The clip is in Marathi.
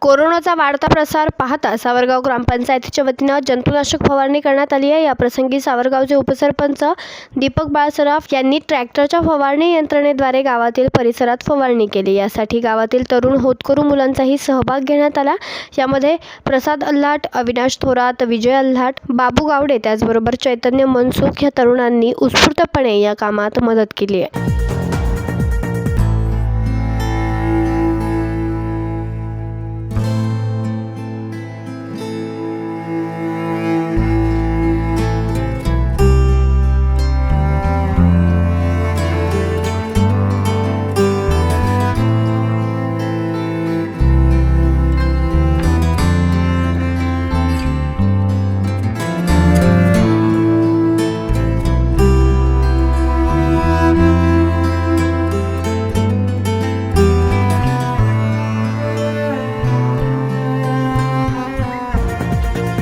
कोरोनाचा वाढता प्रसार पाहता सावरगाव ग्रामपंचायतीच्या वतीनं जंतुनाशक फवारणी करण्यात आली आहे. या प्रसंगी सावरगावचे उपसरपंच दीपक बाळसराफ यांनी ट्रॅक्टरच्या फवारणी यंत्रणेद्वारे गावातील परिसरात फवारणी केली. यासाठी गावातील तरुण होतकरू मुलांचाही सहभाग घेण्यात आला. यामध्ये प्रसाद अल्हाट अविनाश थोरात विजय अल्हाट बाबू गावडे त्याचबरोबर चैतन्य मनसुख या तरुणांनी उत्स्फूर्तपणे या कामात मदत केली आहे.